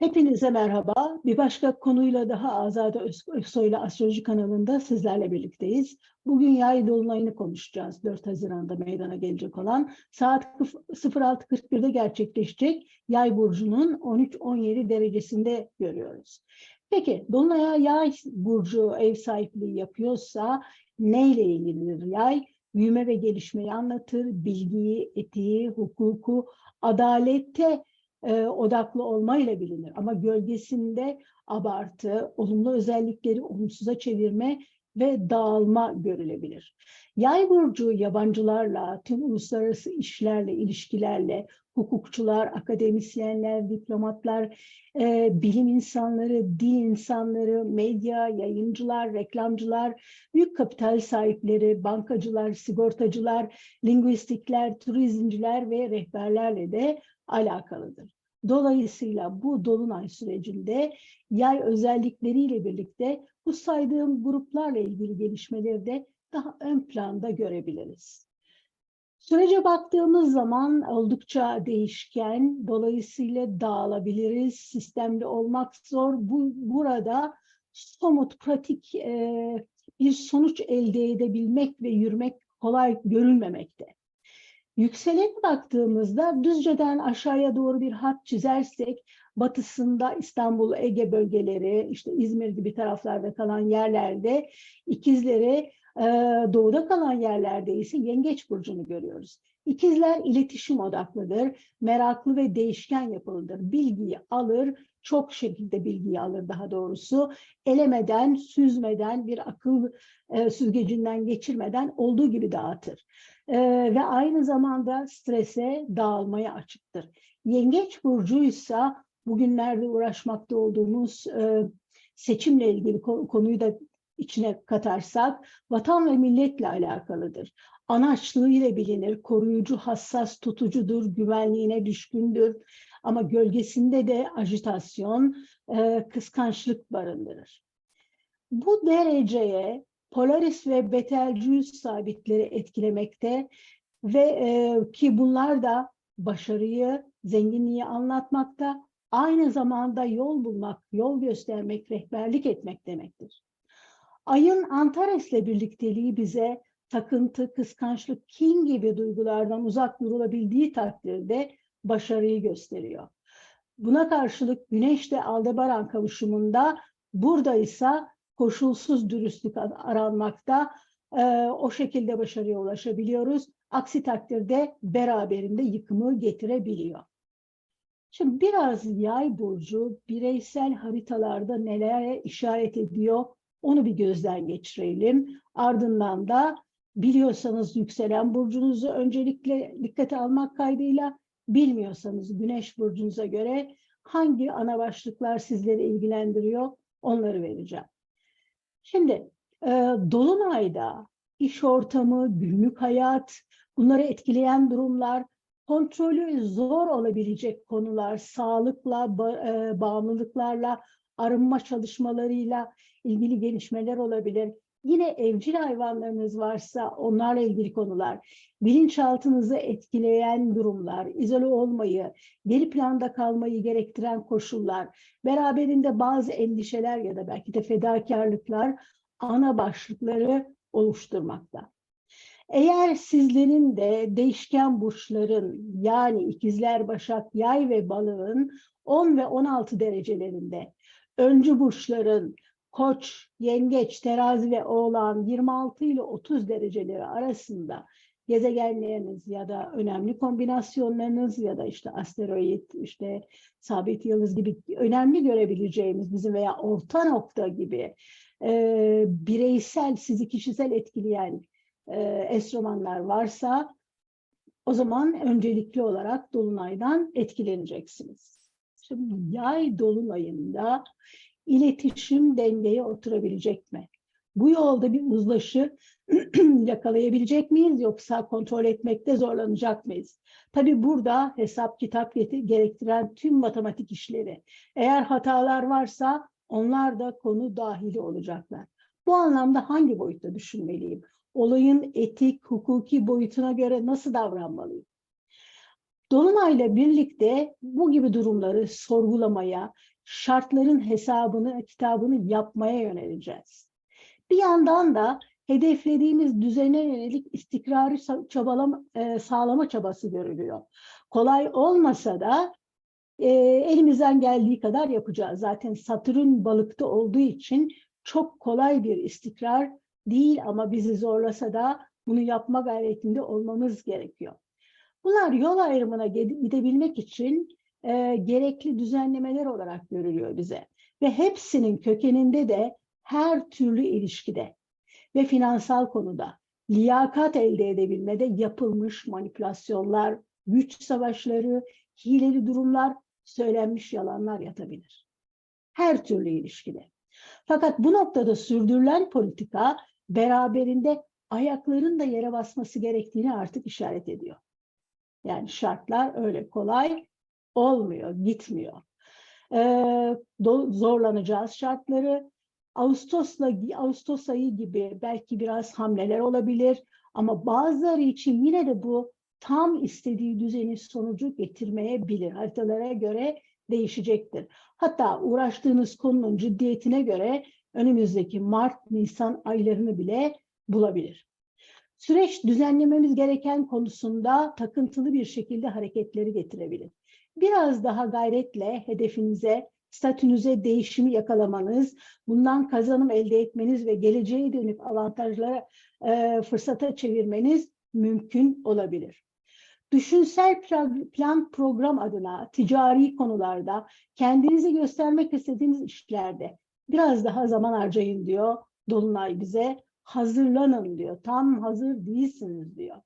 Hepinize merhaba. Bir başka konuyla daha Azade Öz- Özsoy'la Astroloji kanalında sizlerle birlikteyiz. Bugün yay dolunayını konuşacağız. 4 Haziran'da meydana gelecek olan saat 06.41'de gerçekleşecek yay burcunun 13-17 derecesinde görüyoruz. Peki dolunaya yay burcu ev sahipliği yapıyorsa neyle ilgilidir yay? Büyüme ve gelişmeyi anlatır, bilgiyi, etiği, hukuku, adalette e, odaklı olmayla bilinir. Ama gölgesinde abartı, olumlu özellikleri olumsuza çevirme ve dağılma görülebilir. Yay burcu yabancılarla, tüm uluslararası işlerle, ilişkilerle, hukukçular, akademisyenler, diplomatlar, e, bilim insanları, dil insanları, medya, yayıncılar, reklamcılar, büyük kapital sahipleri, bankacılar, sigortacılar, lingüistikler, turizmciler ve rehberlerle de alakalıdır. Dolayısıyla bu dolunay sürecinde yay özellikleriyle birlikte bu saydığım gruplarla ilgili gelişmeleri de daha ön planda görebiliriz. Sürece baktığımız zaman oldukça değişken, dolayısıyla dağılabiliriz, sistemli olmak zor. Bu, burada somut, pratik e, bir sonuç elde edebilmek ve yürümek kolay görülmemekte. Yükselene baktığımızda Düzce'den aşağıya doğru bir hat çizersek batısında İstanbul, Ege bölgeleri, işte İzmir gibi taraflarda kalan yerlerde ikizleri e, doğuda kalan yerlerde ise Yengeç Burcu'nu görüyoruz. İkizler iletişim odaklıdır, meraklı ve değişken yapılıdır. Bilgiyi alır, çok şekilde bilgiyi alır daha doğrusu. Elemeden, süzmeden, bir akıl e, süzgecinden geçirmeden olduğu gibi dağıtır. Ee, ve aynı zamanda strese, dağılmaya açıktır. Yengeç burcuysa bugünlerde uğraşmakta olduğumuz e, seçimle ilgili konuyu da içine katarsak vatan ve milletle alakalıdır. Anaçlığıyla bilinir, koruyucu, hassas, tutucudur, güvenliğine düşkündür. Ama gölgesinde de ajitasyon, e, kıskançlık barındırır. Bu dereceye Polaris ve Betelgeuse sabitleri etkilemekte ve e, ki bunlar da başarıyı, zenginliği anlatmakta, aynı zamanda yol bulmak, yol göstermek, rehberlik etmek demektir. Ayın Antares'le birlikteliği bize takıntı, kıskançlık, kin gibi duygulardan uzak durulabildiği takdirde başarıyı gösteriyor. Buna karşılık Güneş de Aldebaran kavuşumunda burada ise koşulsuz dürüstlük aranmakta. E, o şekilde başarıya ulaşabiliyoruz. Aksi takdirde beraberinde yıkımı getirebiliyor. Şimdi biraz yay burcu bireysel haritalarda nelere işaret ediyor onu bir gözden geçirelim. Ardından da biliyorsanız yükselen burcunuzu öncelikle dikkate almak kaydıyla bilmiyorsanız güneş burcunuza göre hangi ana başlıklar sizleri ilgilendiriyor onları vereceğim. Şimdi e, Dolunay'da iş ortamı, günlük hayat, bunları etkileyen durumlar, kontrolü zor olabilecek konular, sağlıkla, e, bağımlılıklarla, arınma çalışmalarıyla ilgili gelişmeler olabilir. Yine evcil hayvanlarınız varsa onlarla ilgili konular, bilinçaltınızı etkileyen durumlar, izole olmayı, geri planda kalmayı gerektiren koşullar, beraberinde bazı endişeler ya da belki de fedakarlıklar ana başlıkları oluşturmakta. Eğer sizlerin de değişken burçların yani ikizler, başak, yay ve balığın 10 ve 16 derecelerinde, öncü burçların Koç, Yengeç, Terazi ve Oğlan 26 ile 30 dereceleri arasında gezegenleriniz ya da önemli kombinasyonlarınız ya da işte asteroid, işte sabit yıldız gibi önemli görebileceğimiz bizim veya orta nokta gibi e, bireysel, sizi kişisel etkileyen e, estromanlar varsa o zaman öncelikli olarak dolunaydan etkileneceksiniz. Şimdi yay dolunayında iletişim dengeye oturabilecek mi? Bu yolda bir uzlaşı yakalayabilecek miyiz yoksa kontrol etmekte zorlanacak mıyız? Tabii burada hesap kitap gerektiren tüm matematik işleri. Eğer hatalar varsa onlar da konu dahili olacaklar. Bu anlamda hangi boyutta düşünmeliyim? Olayın etik, hukuki boyutuna göre nasıl davranmalıyım? Dolunay'la birlikte bu gibi durumları sorgulamaya, şartların hesabını, kitabını yapmaya yöneleceğiz. Bir yandan da hedeflediğimiz düzene yönelik istikrarı çabalama, e, sağlama çabası görülüyor. Kolay olmasa da e, elimizden geldiği kadar yapacağız. Zaten Satürn balıkta olduğu için çok kolay bir istikrar değil ama bizi zorlasa da bunu yapma gayretinde olmamız gerekiyor. Bunlar yol ayrımına gide- gidebilmek için e, gerekli düzenlemeler olarak görülüyor bize. Ve hepsinin kökeninde de her türlü ilişkide ve finansal konuda liyakat elde edebilmede yapılmış manipülasyonlar, güç savaşları, hileli durumlar, söylenmiş yalanlar yatabilir. Her türlü ilişkide. Fakat bu noktada sürdürülen politika beraberinde ayakların da yere basması gerektiğini artık işaret ediyor. Yani şartlar öyle kolay olmuyor, gitmiyor. Ee, zorlanacağız şartları. Ağustos'la Ağustos ayı gibi belki biraz hamleler olabilir ama bazıları için yine de bu tam istediği düzeni sonucu getirmeyebilir. Haritalara göre değişecektir. Hatta uğraştığınız konunun ciddiyetine göre önümüzdeki Mart, Nisan aylarını bile bulabilir. Süreç düzenlememiz gereken konusunda takıntılı bir şekilde hareketleri getirebilir. Biraz daha gayretle hedefinize, statünüze değişimi yakalamanız, bundan kazanım elde etmeniz ve geleceğe dönük avantajlara e, fırsata çevirmeniz mümkün olabilir. Düşünsel plan program adına ticari konularda kendinizi göstermek istediğiniz işlerde biraz daha zaman harcayın diyor Dolunay bize. Hazırlanın diyor. Tam hazır değilsiniz diyor.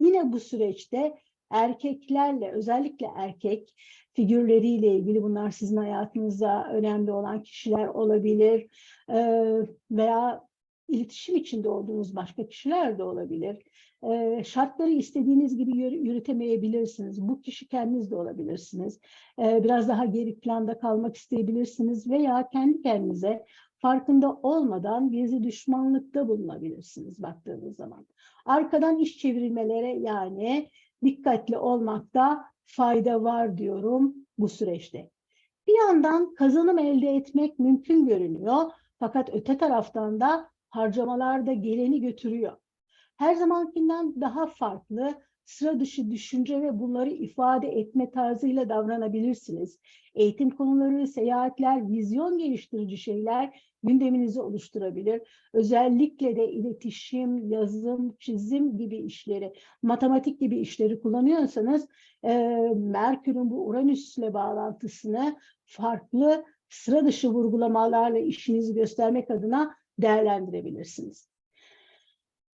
Yine bu süreçte erkeklerle özellikle erkek figürleriyle ilgili bunlar sizin hayatınızda önemli olan kişiler olabilir eee, veya iletişim içinde olduğunuz başka kişiler de olabilir. Eee, şartları istediğiniz gibi yürü- yürütemeyebilirsiniz. Bu kişi kendiniz de olabilirsiniz. Eee, biraz daha geri planda kalmak isteyebilirsiniz veya kendi kendinize farkında olmadan gizli düşmanlıkta bulunabilirsiniz baktığınız zaman. Arkadan iş çevirmelere yani dikkatli olmakta fayda var diyorum bu süreçte. Bir yandan kazanım elde etmek mümkün görünüyor fakat öte taraftan da harcamalar da geleni götürüyor. Her zamankinden daha farklı sıra dışı düşünce ve bunları ifade etme tarzıyla davranabilirsiniz. Eğitim konuları, seyahatler, vizyon geliştirici şeyler gündeminizi oluşturabilir. Özellikle de iletişim, yazım, çizim gibi işleri, matematik gibi işleri kullanıyorsanız e, Merkür'ün bu Uranüs'le bağlantısını farklı sıra dışı vurgulamalarla işinizi göstermek adına değerlendirebilirsiniz.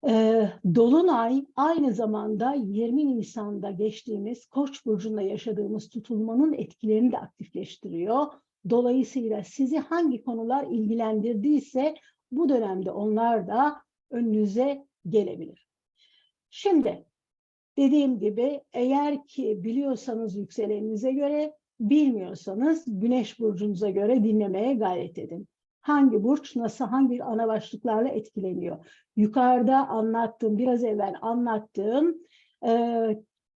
Ee, Dolunay aynı zamanda 20 Nisan'da geçtiğimiz Koç burcunda yaşadığımız tutulmanın etkilerini de aktifleştiriyor. Dolayısıyla sizi hangi konular ilgilendirdiyse bu dönemde onlar da önünüze gelebilir. Şimdi dediğim gibi eğer ki biliyorsanız yükseleninize göre, bilmiyorsanız Güneş burcunuza göre dinlemeye gayret edin. Hangi burç nasıl hangi ana başlıklarla etkileniyor? Yukarıda anlattığım, biraz evvel anlattığım e,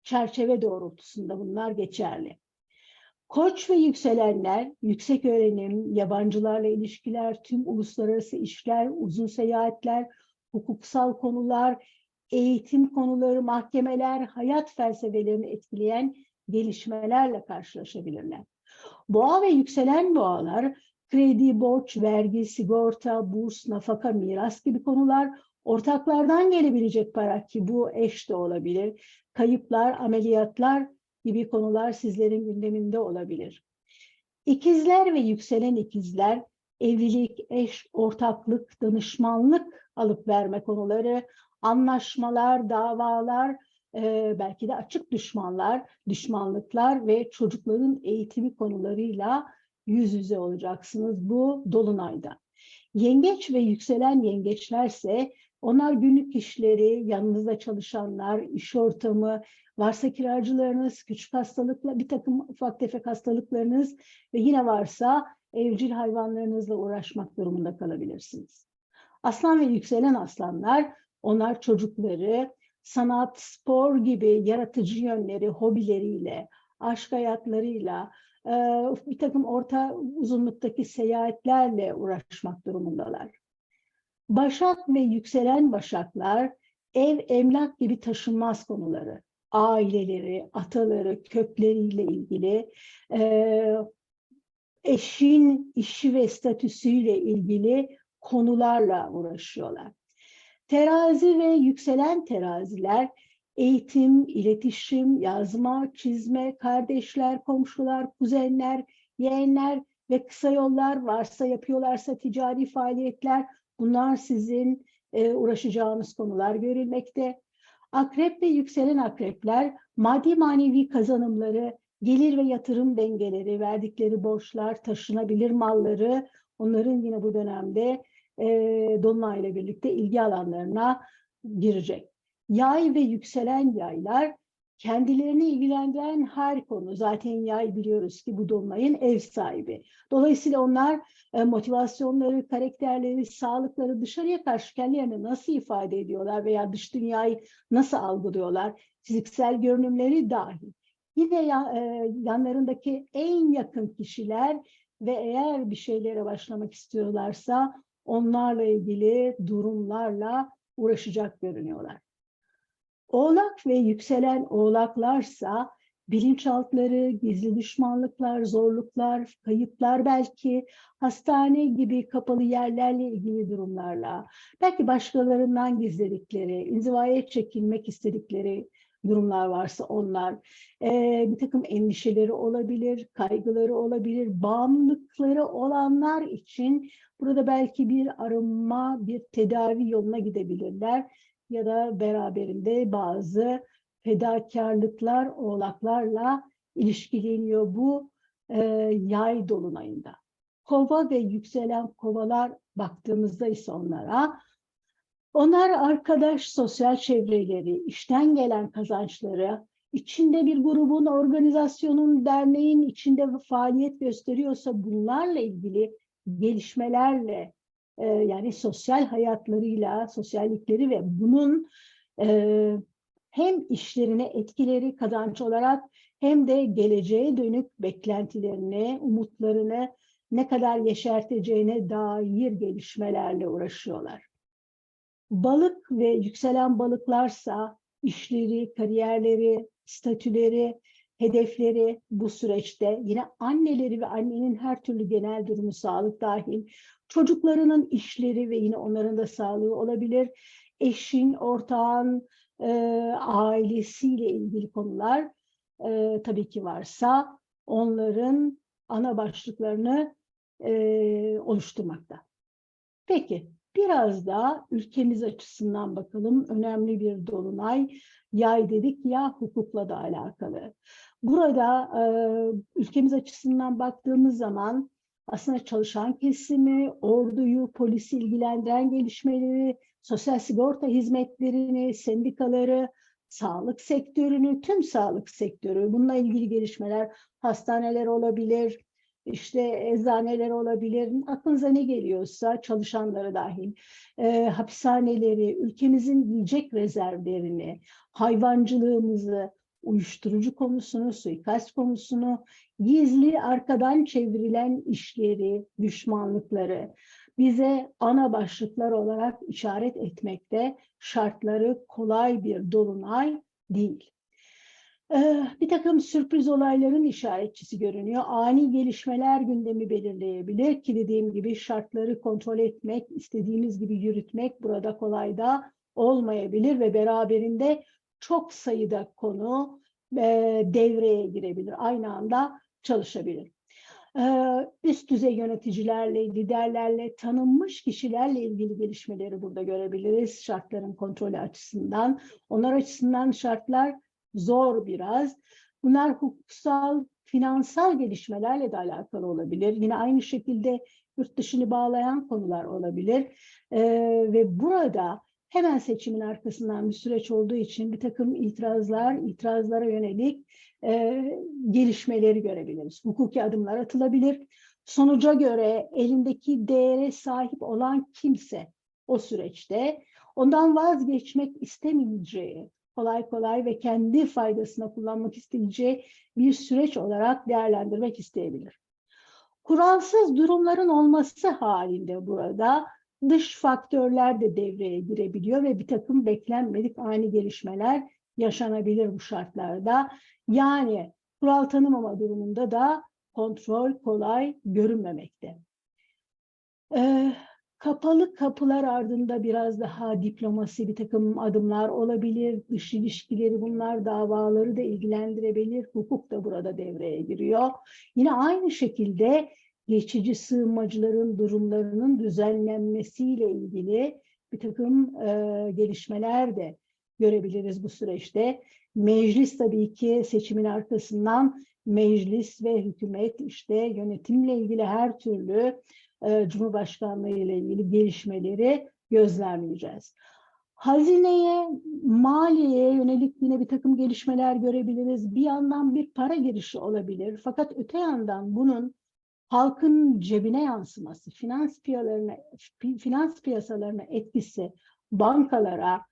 çerçeve doğrultusunda bunlar geçerli. Koç ve yükselenler, yüksek öğrenim, yabancılarla ilişkiler, tüm uluslararası işler, uzun seyahatler, hukuksal konular, eğitim konuları, mahkemeler, hayat felsefelerini etkileyen gelişmelerle karşılaşabilirler. Boğa ve yükselen boğalar, kredi, borç, vergi, sigorta, burs, nafaka, miras gibi konular, ortaklardan gelebilecek para ki bu eş de olabilir, kayıplar, ameliyatlar gibi konular sizlerin gündeminde olabilir. İkizler ve yükselen ikizler, evlilik, eş, ortaklık, danışmanlık alıp verme konuları, anlaşmalar, davalar, e, belki de açık düşmanlar, düşmanlıklar ve çocukların eğitimi konularıyla yüz yüze olacaksınız bu dolunayda. Yengeç ve yükselen yengeçlerse onlar günlük işleri, yanınızda çalışanlar, iş ortamı, varsa kiracılarınız, küçük hastalıkla bir takım ufak tefek hastalıklarınız ve yine varsa evcil hayvanlarınızla uğraşmak durumunda kalabilirsiniz. Aslan ve yükselen aslanlar onlar çocukları, sanat, spor gibi yaratıcı yönleri, hobileriyle, aşk hayatlarıyla, bir takım orta uzunluktaki seyahatlerle uğraşmak durumundalar. Başak ve yükselen başaklar ev, emlak gibi taşınmaz konuları, aileleri, ataları, kökleriyle ilgili, e, eşin işi ve statüsüyle ilgili konularla uğraşıyorlar. Terazi ve yükselen teraziler eğitim, iletişim, yazma, çizme, kardeşler, komşular, kuzenler, yeğenler ve kısa yollar varsa yapıyorlarsa ticari faaliyetler bunlar sizin e, uğraşacağınız konular görülmekte. Akrep ve yükselen akrepler maddi manevi kazanımları, gelir ve yatırım dengeleri, verdikleri borçlar, taşınabilir malları onların yine bu dönemde e, Dolunay'la birlikte ilgi alanlarına girecek. Yay ve yükselen yaylar kendilerini ilgilendiren her konu. Zaten yay biliyoruz ki bu dolunayın ev sahibi. Dolayısıyla onlar e, motivasyonları, karakterleri, sağlıkları dışarıya karşı kendilerini nasıl ifade ediyorlar veya dış dünyayı nasıl algılıyorlar, fiziksel görünümleri dahil. Yine e, yanlarındaki en yakın kişiler ve eğer bir şeylere başlamak istiyorlarsa onlarla ilgili durumlarla uğraşacak görünüyorlar. Oğlak ve yükselen oğlaklarsa bilinçaltları, gizli düşmanlıklar, zorluklar, kayıplar belki, hastane gibi kapalı yerlerle ilgili durumlarla, belki başkalarından gizledikleri, inzivaya çekilmek istedikleri durumlar varsa onlar, e, bir takım endişeleri olabilir, kaygıları olabilir, bağımlılıkları olanlar için burada belki bir arınma, bir tedavi yoluna gidebilirler ya da beraberinde bazı fedakarlıklar oğlaklarla ilişkileniyor bu e, yay dolunayında. Kova ve yükselen kovalar baktığımızda ise onlara onlar arkadaş sosyal çevreleri, işten gelen kazançları, içinde bir grubun, organizasyonun, derneğin içinde faaliyet gösteriyorsa bunlarla ilgili gelişmelerle e, yani sosyal hayatlarıyla, sosyallikleri ve bunun e, hem işlerine etkileri kazanç olarak hem de geleceğe dönük beklentilerini, umutlarını ne kadar yeşerteceğine dair gelişmelerle uğraşıyorlar. Balık ve yükselen balıklarsa işleri, kariyerleri, statüleri, hedefleri bu süreçte yine anneleri ve annenin her türlü genel durumu sağlık dahil çocuklarının işleri ve yine onların da sağlığı olabilir. Eşin, ortağın, e, ailesiyle ilgili konular e, tabii ki varsa onların ana başlıklarını e, oluşturmakta. Peki biraz da ülkemiz açısından bakalım. Önemli bir dolunay. Yay dedik ya hukukla da alakalı. Burada e, ülkemiz açısından baktığımız zaman aslında çalışan kesimi, orduyu, polisi ilgilendiren gelişmeleri, sosyal sigorta hizmetlerini, sendikaları, sağlık sektörünü, tüm sağlık sektörü, bununla ilgili gelişmeler, hastaneler olabilir, işte eczaneler olabilir, aklınıza ne geliyorsa çalışanları dahil, e, hapishaneleri, ülkemizin yiyecek rezervlerini, hayvancılığımızı, uyuşturucu konusunu, suikast konusunu, gizli arkadan çevrilen işleri, düşmanlıkları bize ana başlıklar olarak işaret etmekte şartları kolay bir dolunay değil. Ee, bir takım sürpriz olayların işaretçisi görünüyor. Ani gelişmeler gündemi belirleyebilir ki dediğim gibi şartları kontrol etmek, istediğimiz gibi yürütmek burada kolay da olmayabilir ve beraberinde çok sayıda konu e, devreye girebilir. Aynı anda çalışabilir. E, üst düzey yöneticilerle, liderlerle, tanınmış kişilerle ilgili gelişmeleri burada görebiliriz şartların kontrolü açısından. Onlar açısından şartlar zor biraz. Bunlar hukuksal, finansal gelişmelerle de alakalı olabilir. Yine aynı şekilde yurt dışını bağlayan konular olabilir. Ee, ve burada hemen seçimin arkasından bir süreç olduğu için bir takım itirazlar, itirazlara yönelik e, gelişmeleri görebiliriz. Hukuki adımlar atılabilir. Sonuca göre elindeki değere sahip olan kimse o süreçte ondan vazgeçmek istemeyeceği, kolay kolay ve kendi faydasına kullanmak isteyeceği bir süreç olarak değerlendirmek isteyebilir. Kuralsız durumların olması halinde burada dış faktörler de devreye girebiliyor ve bir takım beklenmedik ani gelişmeler yaşanabilir bu şartlarda. Yani kural tanımama durumunda da kontrol kolay görünmemekte. Ee, kapalı kapılar ardında biraz daha diplomasi bir takım adımlar olabilir. Dış ilişkileri bunlar davaları da ilgilendirebilir. Hukuk da burada devreye giriyor. Yine aynı şekilde geçici sığınmacıların durumlarının düzenlenmesiyle ilgili bir takım e, gelişmeler de görebiliriz bu süreçte. Meclis tabii ki seçimin arkasından meclis ve hükümet işte yönetimle ilgili her türlü e, Cumhurbaşkanlığı ile ilgili gelişmeleri gözlemleyeceğiz. Hazineye, maliyeye yönelik yine bir takım gelişmeler görebiliriz. Bir yandan bir para girişi olabilir. Fakat öte yandan bunun halkın cebine yansıması, finans piyasalarına, finans piyasalarına etkisi, bankalara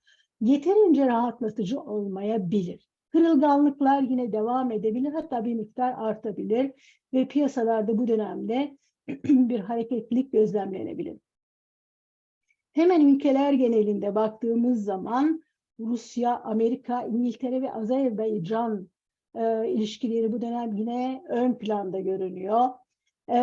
yeterince rahatlatıcı olmayabilir. Kırılganlıklar yine devam edebilir, hatta bir miktar artabilir ve piyasalarda bu dönemde bir hareketlilik gözlemlenebilir. Hemen ülkeler genelinde baktığımız zaman Rusya, Amerika, İngiltere ve Azerbaycan e, ilişkileri bu dönem yine ön planda görünüyor. E,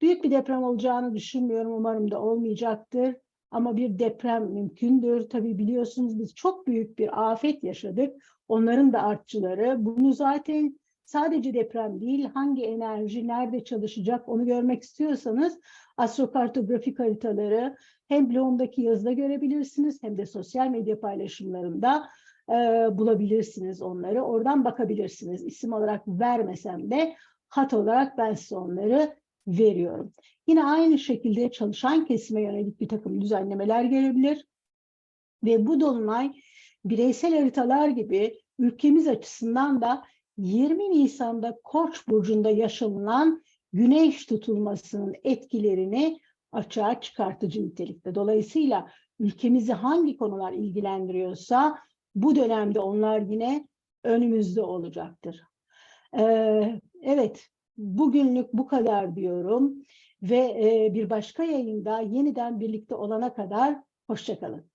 büyük bir deprem olacağını düşünmüyorum. Umarım da olmayacaktır. Ama bir deprem mümkündür. Tabii biliyorsunuz biz çok büyük bir afet yaşadık. Onların da artçıları. Bunu zaten sadece deprem değil, hangi enerji nerede çalışacak onu görmek istiyorsanız astrokartografik haritaları hem blogumdaki yazıda görebilirsiniz hem de sosyal medya paylaşımlarında e, bulabilirsiniz onları. Oradan bakabilirsiniz. İsim olarak vermesem de hat olarak ben size onları veriyorum. Yine aynı şekilde çalışan kesime yönelik bir takım düzenlemeler gelebilir. Ve bu dolunay bireysel haritalar gibi ülkemiz açısından da 20 Nisan'da Koç burcunda yaşanılan güneş tutulmasının etkilerini açığa çıkartıcı nitelikte. Dolayısıyla ülkemizi hangi konular ilgilendiriyorsa bu dönemde onlar yine önümüzde olacaktır. Ee, evet, bugünlük bu kadar diyorum ve e, bir başka yayında yeniden birlikte olana kadar hoşçakalın.